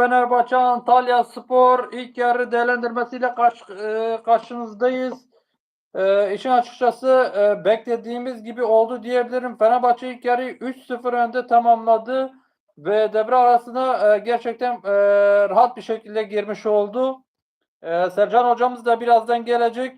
Fenerbahçe Antalya Spor ilk yarı değerlendirmesiyle karşı, e, karşınızdayız. E, işin açıkçası e, beklediğimiz gibi oldu diyebilirim. Fenerbahçe ilk yarıyı 3-0 önde tamamladı ve devre arasına e, gerçekten e, rahat bir şekilde girmiş oldu. E, Sercan hocamız da birazdan gelecek.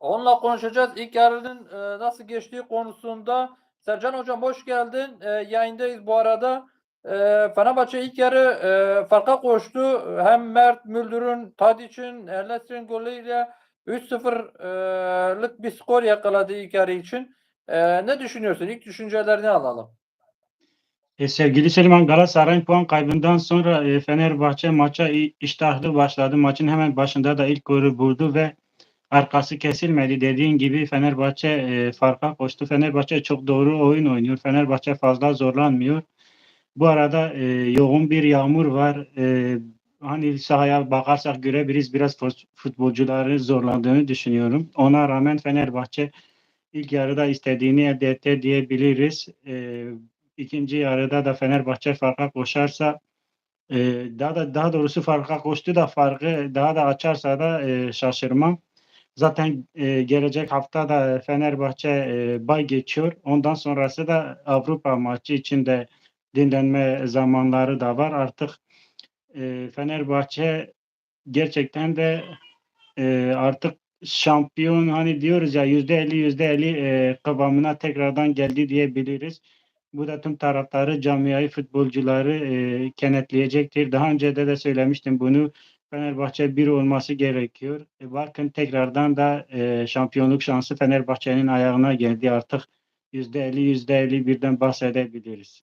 Onunla konuşacağız. İlk yarının e, nasıl geçtiği konusunda. Sercan hocam hoş geldin. E, yayındayız bu arada. E, Fenerbahçe ilk yarı e, farka koştu. Hem Mert Müldür'ün, Tadiç'in, Ernes'in golüyle 3-0'lık bir skor yakaladı ilk yarı için. E, ne düşünüyorsun? İlk düşüncelerini alalım. E, sevgili Süleyman Galatasaray'ın puan kaybından sonra e, Fenerbahçe maça iştahlı başladı. Maçın hemen başında da ilk golü buldu ve arkası kesilmedi. Dediğin gibi Fenerbahçe e, farka koştu. Fenerbahçe çok doğru oyun oynuyor. Fenerbahçe fazla zorlanmıyor. Bu arada e, yoğun bir yağmur var. E, hani sahaya bakarsak görebiliriz biraz fut- futbolcuların zorlandığını düşünüyorum. Ona rağmen Fenerbahçe ilk yarıda istediğini elde etti diyebiliriz. E, ikinci yarıda da Fenerbahçe farka koşarsa e, daha da daha doğrusu farka koştu da farkı daha da açarsa da e, şaşırmam. Zaten e, gelecek hafta da Fenerbahçe e, bay geçiyor. Ondan sonrası da Avrupa maçı için de dinlenme zamanları da var. Artık e, Fenerbahçe gerçekten de e, artık şampiyon hani diyoruz ya yüzde elli yüzde elli e, kıvamına tekrardan geldi diyebiliriz. Bu da tüm taraftarı, camiayı, futbolcuları e, kenetleyecektir. Daha önce de de söylemiştim bunu. Fenerbahçe bir olması gerekiyor. E, bakın tekrardan da e, şampiyonluk şansı Fenerbahçe'nin ayağına geldi. Artık yüzde elli yüzde elli birden bahsedebiliriz.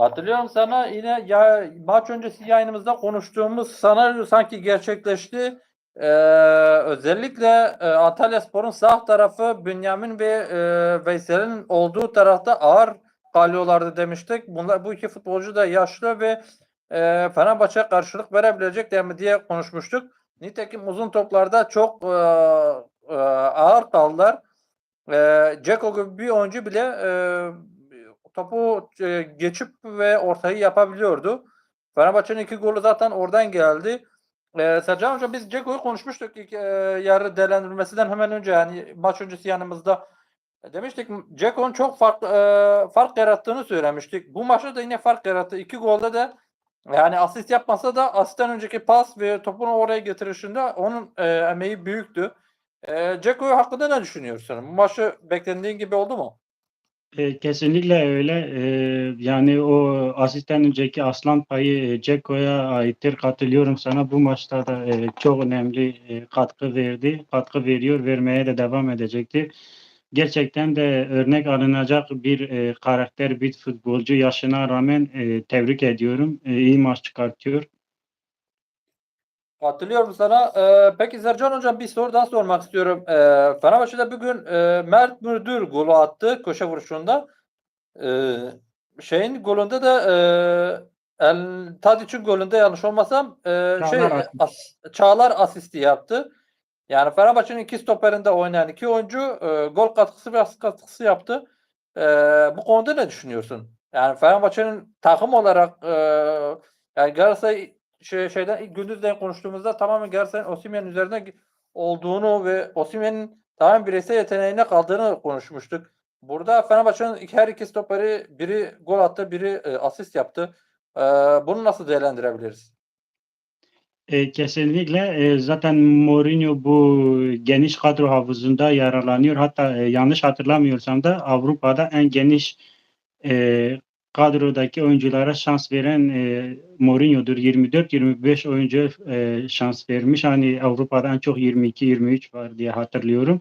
Katılıyorum sana. Yine ya maç öncesi yayınımızda konuştuğumuz senaryo sanki gerçekleşti. Ee, özellikle e, Antalya Spor'un sağ tarafı Bünyamin ve e, Veysel'in olduğu tarafta ağır kalıyorlardı demiştik. Bunlar bu iki futbolcu da yaşlı ve e, Fenerbahçe karşılık verebilecek mi diye konuşmuştuk. Nitekim uzun toplarda çok e, e, ağır kaldılar. E, Ceko gibi bir oyuncu bile e, topu e, geçip ve ortayı yapabiliyordu. Fenerbahçe'nin iki golü zaten oradan geldi. E, Sercan Hoca biz Ceko'yu konuşmuştuk ilk e, yarı değerlendirmesinden hemen önce yani maç öncesi yanımızda. E, demiştik Ceko'nun çok farklı e, fark yarattığını söylemiştik. Bu maçta da yine fark yarattı. İki golde de yani asist yapmasa da asistten önceki pas ve topunu oraya getirişinde onun e, emeği büyüktü. E, Ceko'yu hakkında ne düşünüyorsun? Bu maçı beklendiğin gibi oldu mu? E, kesinlikle öyle. E, yani o asisten önceki aslan payı e, Ceko'ya aittir. Katılıyorum sana. Bu maçta da e, çok önemli e, katkı verdi. Katkı veriyor. Vermeye de devam edecektir. Gerçekten de örnek alınacak bir e, karakter, bir futbolcu. Yaşına rağmen e, tebrik ediyorum. E, iyi maç çıkartıyor. Katılıyorum sana. Ee, peki Sercan Hocam bir soru daha sormak istiyorum. Ee, Fenerbahçe'de bugün e, Mert Müldür golü attı köşe vuruşunda. Ee, şeyin golünde de e, El Tadiç'in golünde yanlış olmasam e, şey Çağlar asist. as, Çağlar asisti yaptı. Yani Fenerbahçe'nin iki stoperinde oynayan iki oyuncu e, gol katkısı ve asist katkısı yaptı. E, bu konuda ne düşünüyorsun? Yani Fenerbahçe'nin takım olarak e, yani Galatasaray şey, şeyden gündüzden konuştuğumuzda tamamen Galatasaray'ın Osimhen üzerine olduğunu ve Osimhen'in tamamen bireysel yeteneğine kaldığını konuşmuştuk. Burada Fenerbahçe'nin her iki stoperi biri gol attı, biri e, asist yaptı. E, bunu nasıl değerlendirebiliriz? E, kesinlikle e, zaten Mourinho bu geniş kadro havuzunda yararlanıyor. Hatta e, yanlış hatırlamıyorsam da Avrupa'da en geniş e, kadrodaki oyunculara şans veren e, Mourinho'dur. 24-25 oyuncu e, şans vermiş. Hani Avrupa'da en çok 22-23 var diye hatırlıyorum.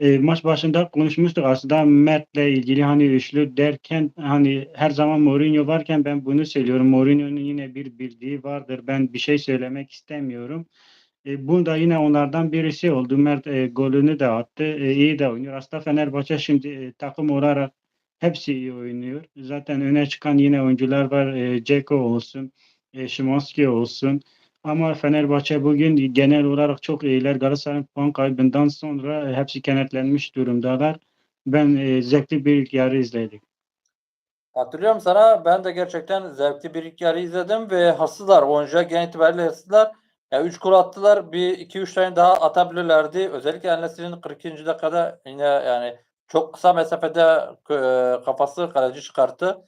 E, maç başında konuşmuştuk aslında Mert'le ilgili hani üçlü derken hani her zaman Mourinho varken ben bunu söylüyorum. Mourinho'nun yine bir bildiği vardır. Ben bir şey söylemek istemiyorum. E, bu da yine onlardan birisi oldu. Mert e, golünü de attı. E, iyi de oynuyor. Aslında Fenerbahçe şimdi e, takım olarak hepsi iyi oynuyor. Zaten öne çıkan yine oyuncular var. E, Ceko olsun, e, Şimanski olsun. Ama Fenerbahçe bugün genel olarak çok iyiler. Galatasaray'ın puan kaybından sonra hepsi kenetlenmiş durumdalar. Ben e, zevkli bir ilk yarı izledim. Hatırlıyorum sana ben de gerçekten zevkli bir ilk yarı izledim ve hırslılar. Oyuncular genel itibariyle hırslılar. Ya 3 gol attılar. Bir 2-3 tane daha atabilirlerdi. Özellikle Enes'in 42. dakikada yine yani çok kısa mesafede e, kafası kaleci çıkarttı.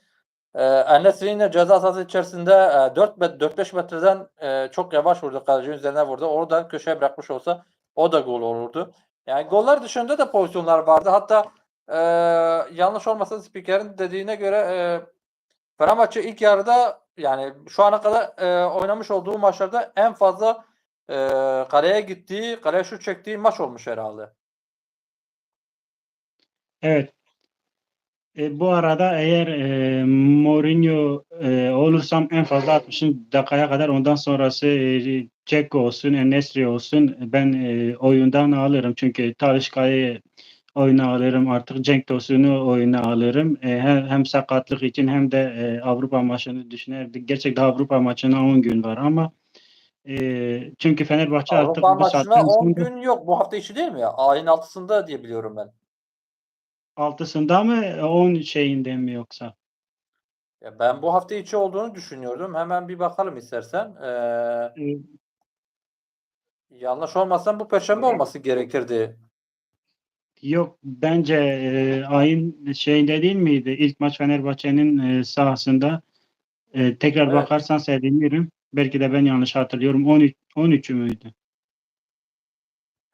E, Enes'in yine ceza sahası içerisinde e, 4-5 metreden e, çok yavaş vurdu. Kalecinin üzerine vurdu. Oradan köşeye bırakmış olsa o da gol olurdu. Yani goller dışında da pozisyonlar vardı. Hatta e, yanlış olmasa spikerin dediğine göre e, Fenerbahçe ilk yarıda yani şu ana kadar e, oynamış olduğu maçlarda en fazla e, kaleye gittiği, kaleye şut çektiği maç olmuş herhalde. Evet. E, bu arada eğer e, Mourinho e, olursam en fazla 60 dakikaya kadar ondan sonrası e, Ceko olsun, Enesri olsun ben e, oyundan alırım. Çünkü Talisca'yı oyuna alırım. Artık Cenk Tosun'u oyuna alırım. E, hem, hem sakatlık için hem de e, Avrupa maçını düşünerdik. Gerçekten Avrupa maçına 10 gün var ama e, çünkü Fenerbahçe artık Avrupa bu maçına saatten 10 sonra gün yok. Bu hafta içi değil mi ya? Ayın altısında diye biliyorum ben. Altısında mı 10 şeyinde mi yoksa? Ya ben bu hafta içi olduğunu düşünüyordum. Hemen bir bakalım istersen. Ee, E, yanlış olmasam bu perşembe olması gerekirdi. Yok bence e, ayın şeyinde değil miydi? İlk maç Fenerbahçe'nin e, sahasında. E, tekrar Evet. bakarsan sevinirim. Belki de ben yanlış hatırlıyorum. 13 13'ü müydü?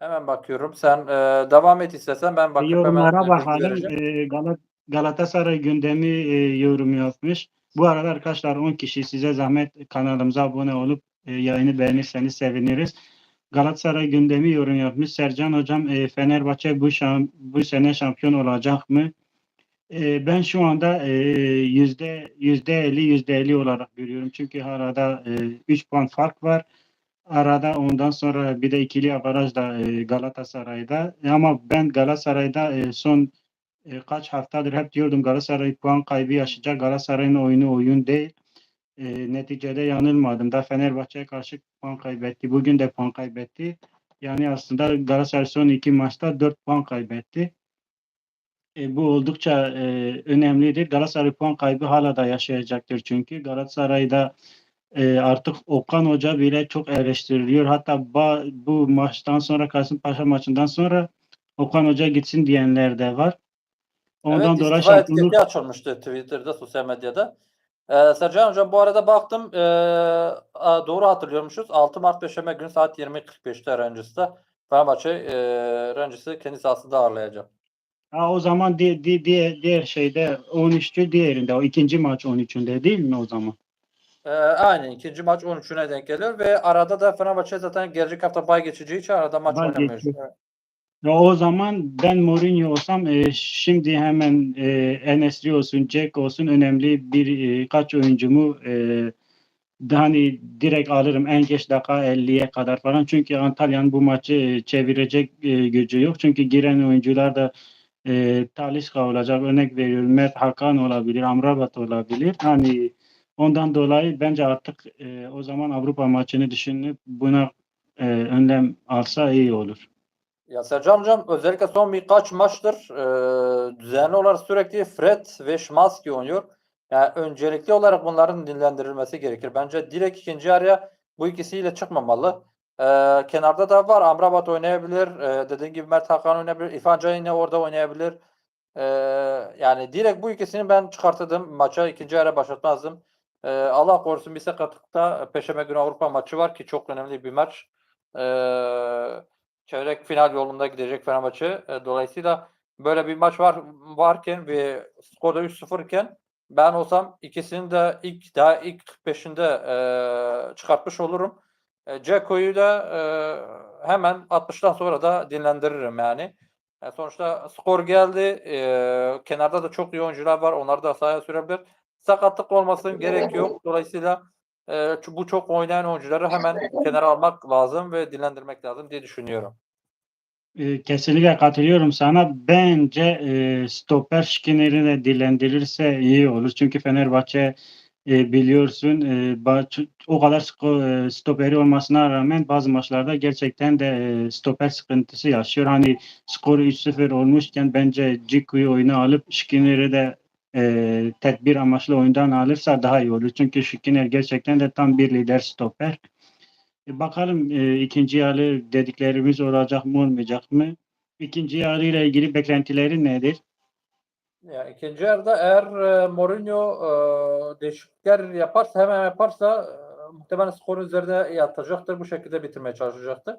Hemen bakıyorum. Sen e, devam et istersen ben bakıp hemen Yorumlara bilgi bakalım. E, Galat Galatasaray gündemi e, yorum yapmış. Bu arada arkadaşlar 10 kişi size zahmet kanalımıza abone olup e, yayını beğenirseniz seviniriz. Galatasaray gündemi yorum yapmış. Sercan hocam e, Fenerbahçe bu şam, bu sene şampiyon olacak mı? E, ben şu anda e, yüzde yüzde elli yüzde elli olarak görüyorum. Çünkü arada e, 3 puan fark var. Arada ondan sonra bir de ikili avaraj da e, Galatasaray'da. Ama ben Galatasaray'da e, son e, kaç haftadır hep diyordum Galatasaray puan kaybı yaşayacak. Galatasaray'ın oyunu oyun değil. E, neticede yanılmadım. Da Fenerbahçe'ye karşı puan kaybetti. Bugün de puan kaybetti. Yani aslında Galatasaray son iki maçta 4 puan kaybetti. E, bu oldukça e, önemlidir. Galatasaray puan kaybı hala da yaşayacaktır çünkü Galatasaray'da e, artık Okan Hoca bile çok eleştiriliyor. Hatta ba- bu maçtan sonra Kasımpaşa maçından sonra Okan Hoca gitsin diyenler de var. Ondan Evet dolayı şampiyonluk açılmıştı Twitter'da, sosyal medyada. Ee, Sercan Hocam bu arada baktım ee, a, doğru hatırlıyormuşuz. 6 Mart Perşembe günü saat 20.45'te Rangers'ta Fenerbahçe ee, Rangers'ı kendi sahasında ağırlayacak. ha, o zaman di, di, diğer, diğer şeyde 13'tü diğerinde o ikinci maç 13'ünde değil mi o zaman? Ee, aynen ikinci maç 13'üne denk geliyor ve arada da Fenerbahçe zaten gelecek hafta bay geçeceği için arada maç Bay oynamıyor. o zaman ben Mourinho olsam e, şimdi hemen e, Enesri olsun, Jack olsun önemli bir e, kaç oyuncumu e, hani direkt alırım en geç dakika 50'ye kadar falan. Çünkü Antalya'nın bu maçı e, çevirecek e, gücü yok. Çünkü giren oyuncular da e, Talisca olacak. Örnek veriyorum Mert Hakan olabilir, Amrabat olabilir. Hani ondan dolayı bence artık e, o zaman Avrupa maçını düşünüp buna e, önlem alsa iyi olur. Ya Sercan Hocam özellikle son birkaç maçtır e, düzenli olarak sürekli Fred ve Szymanski oynuyor. Yani öncelikli olarak bunların dinlendirilmesi gerekir. Bence direkt ikinci araya bu ikisiyle çıkmamalı. E, kenarda da var. Amrabat oynayabilir. E, dediğim gibi Mert Hakan oynayabilir. İrfan Can yine orada oynayabilir. E, yani direkt bu ikisini ben çıkartırdım. Maça ikinci araya başlatmazdım. E, Allah korusun bir sakatlıkta Perşembe günü Avrupa maçı var ki çok önemli bir maç. E, çeyrek final yolunda gidecek Fenerbahçe. E, dolayısıyla böyle bir maç var varken ve skorda 3-0 iken ben olsam ikisini de ilk daha ilk 45'inde e, çıkartmış olurum. E, Ceko'yu da e, hemen 60'tan sonra da dinlendiririm yani. E, sonuçta skor geldi. E, kenarda da çok iyi oyuncular var. Onları da sahaya sürebilir. Sakatlık olmasın gerek yok. Dolayısıyla e, bu çok oynayan oyuncuları hemen kenara almak lazım ve dinlendirmek lazım diye düşünüyorum. E, Kesinlikle katılıyorum sana. Bence e, stoper Şikinleri de dilendirirse iyi olur. Çünkü Fenerbahçe e, biliyorsun e, o kadar e, stoperi olmasına rağmen bazı maçlarda gerçekten de e, stoper sıkıntısı yaşıyor. Hani skoru 3-0 olmuşken bence Ciku'yu oyuna alıp Şikinleri de e, tedbir amaçlı oyundan alırsa daha iyi olur. Çünkü Şikiner gerçekten de tam bir lider stoper. E, bakalım e, ikinci yarı dediklerimiz olacak mı olmayacak mı? İkinci yarı ile ilgili beklentileri nedir? Ya ikinci yarıda eğer e, Mourinho e, değişiklikler yaparsa hemen yaparsa e, muhtemelen skorun üzerine yatacaktır. Bu şekilde bitirmeye çalışacaktır.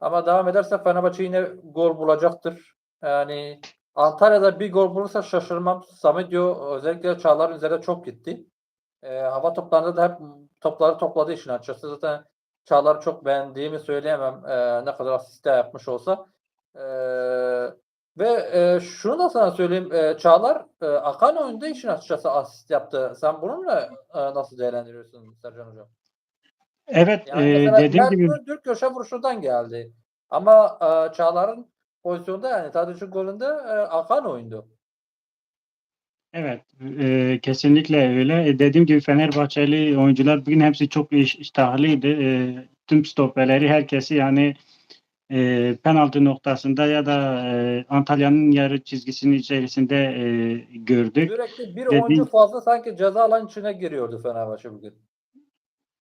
Ama devam ederse Fenerbahçe yine gol bulacaktır. Yani Antalya'da bir gol bulursa şaşırmam. Samedio özellikle Çağlar'ın üzerine çok gitti. E, hava toplarında da hep topları topladı işin açıkçası. Zaten Çağlar'ı çok beğendiğimi söyleyemem. e, ne kadar asist yapmış olsa. E, ve e, şunu da sana söyleyeyim. E, Çağlar e, akan oyunda işin açıkçası asist yaptı. Sen bununla e, nasıl değerlendiriyorsun Sercan Hocam? Evet, Yani e, dediğim gibi Müldür köşe vuruşundan geldi. Ama e, Çağlar'ın pozisyonda yani Tadiç'in golünde e, akan oyundu. Evet, e, kesinlikle öyle. E, dediğim gibi Fenerbahçeli oyuncular bugün hepsi çok iş, iştahlıydı. E, tüm stoperleri herkesi yani e, penaltı noktasında ya da e, Antalya'nın yarı çizgisinin içerisinde e, gördük. Sürekli bir Dediğim- oyuncu fazla sanki ceza alan içine giriyordu Fenerbahçe bugün.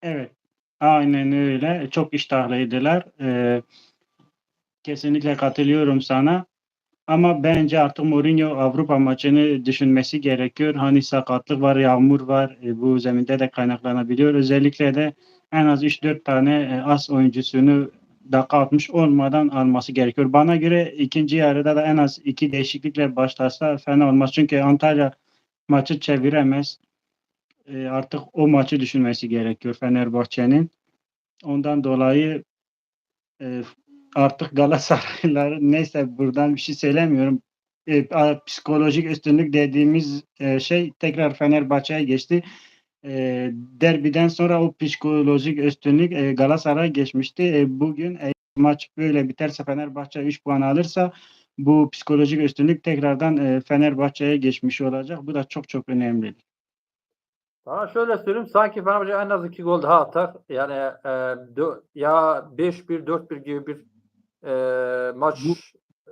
Evet, aynen öyle. Çok iştahlıydılar. E, kesinlikle katılıyorum sana. Ama bence artık Mourinho Avrupa maçını düşünmesi gerekiyor. Hani sakatlık var, yağmur var. E, bu zeminde de kaynaklanabiliyor. Özellikle de en az 3-4 tane e, as oyuncusunu dakika 60 olmadan alması gerekiyor. Bana göre ikinci yarıda da en az iki değişiklikle başlasa fena olmaz. Çünkü Antalya maçı çeviremez. E, artık o maçı düşünmesi gerekiyor Fenerbahçe'nin. Ondan dolayı e, artık Galatasaraylılar neyse buradan bir şey söylemiyorum. E, psikolojik üstünlük dediğimiz e, şey tekrar Fenerbahçe'ye geçti. E, derbiden sonra o psikolojik üstünlük e, Galatasaray geçmişti. E, bugün eğer maç böyle biterse Fenerbahçe 3 puan alırsa bu psikolojik üstünlük tekrardan e, Fenerbahçe'ye geçmiş olacak. Bu da çok çok önemli. Sana şöyle söyleyeyim sanki Fenerbahçe en az iki gol daha atar. Yani e, dö- ya 5-1 4-1 gibi bir e, maç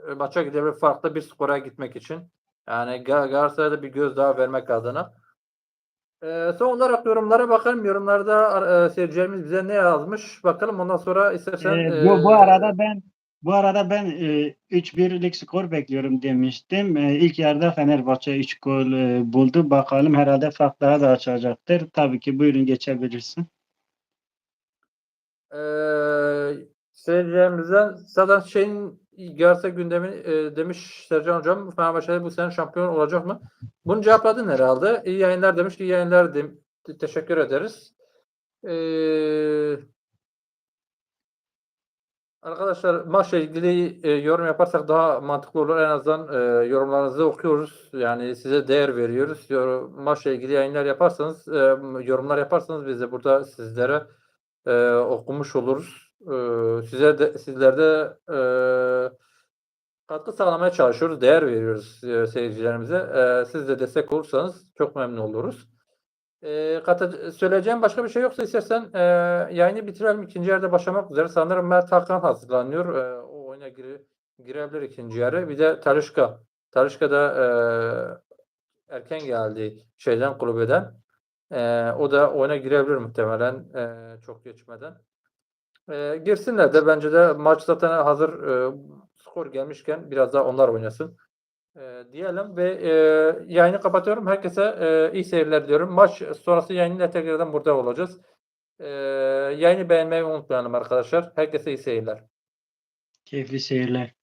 e, maça gidebilir farklı bir skora gitmek için. Yani Ga- Galatasaray'da bir göz daha vermek adına. E, son olarak yorumlara bakalım. Yorumlarda e, seyircilerimiz bize ne yazmış? Bakalım ondan sonra istersen Ee, bu, bu e, arada ben bu arada ben e, 3-1'lik skor bekliyorum demiştim. E, ilk yarıda Fenerbahçe 3 gol e, buldu. Bakalım herhalde fark daha da açacaktır. Tabii ki buyurun geçebilirsin. Eee seyircilerimizden zaten şeyin Galatasaray gündemi e, demiş Sercan Hocam Fenerbahçe bu sene şampiyon olacak mı? Bunu cevapladın herhalde. İyi yayınlar demiş. İyi yayınlar te- teşekkür ederiz. Eee Arkadaşlar maçla ilgili e, yorum yaparsak daha mantıklı olur. En azından e, yorumlarınızı okuyoruz. Yani size değer veriyoruz. Yorum, maçla ilgili yayınlar yaparsanız, e, yorumlar yaparsanız biz de burada sizlere e, okumuş oluruz. E, size de sizler de e, katkı sağlamaya çalışıyoruz. Değer veriyoruz e, seyircilerimize. E, siz de destek olursanız çok memnun oluruz. E, kata- söyleyeceğim başka bir şey yoksa istersen e, yayını bitirelim. İkinci yarıda başlamak üzere. Sanırım Mert Hakan hazırlanıyor. E, o oyuna gire, girebilir ikinci yarı. Bir de Talişka. Talişka da e, erken geldi şeyden kulübeden. E, o da oyuna girebilir muhtemelen e, çok geçmeden. E, girsinler de bence de maç zaten hazır e, skor gelmişken biraz daha onlar oynasın. E, diyelim ve e, yayını kapatıyorum. Herkese e, iyi seyirler diyorum. Maç sonrası yayınla tekrardan burada olacağız. E, yayını beğenmeyi unutmayalım arkadaşlar. Herkese iyi seyirler. Keyifli seyirler.